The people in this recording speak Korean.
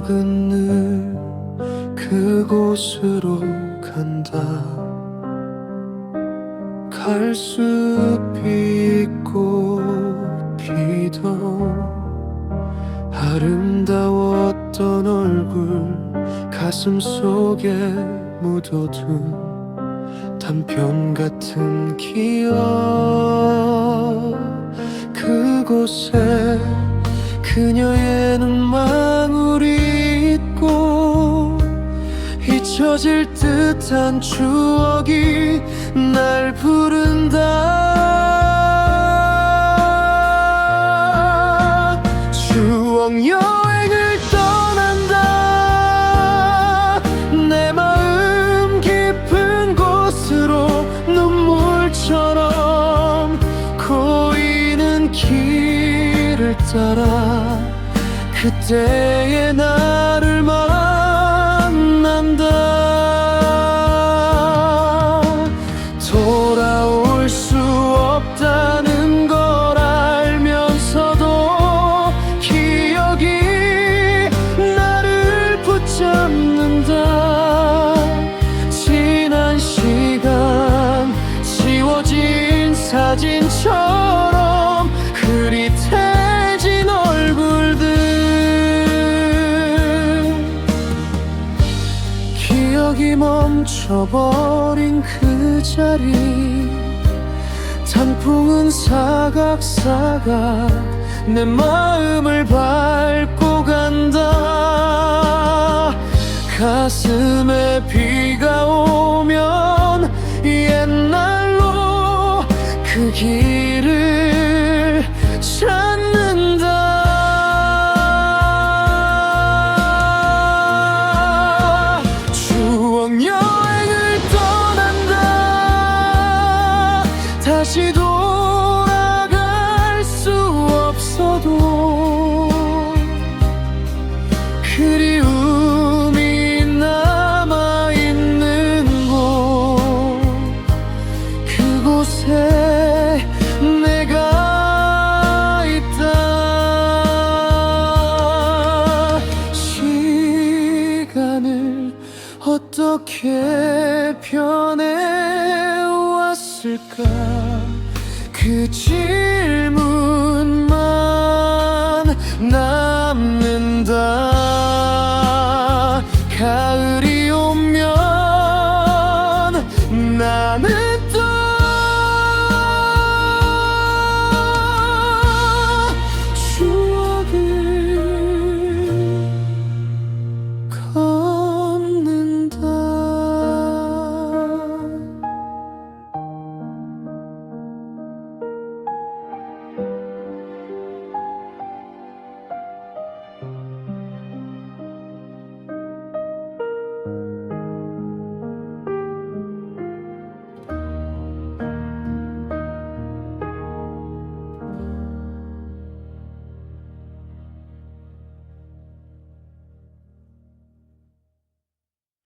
기억은 늘 그곳으로 간다. 갈수빛 꽃피던 아름다웠던 얼굴 가슴 속에 묻어둔 단편 같은 기억. 그곳에 그녀의 눈망 잊혀질 듯한 추억이 날 부른다. 추억 여행을 떠난다. 내 마음 깊은 곳으로 눈물처럼 고이는 길을 따라 그때의 나 사진처럼 흐릿해진 얼굴들. 기억이 멈춰버린 그 자리. 단풍은 사각사각 내 마음을 밟고 간다. 가슴에 비가 오면 길을 어떻게 변해왔을까? 그 질문만 남는다. 가을이 오면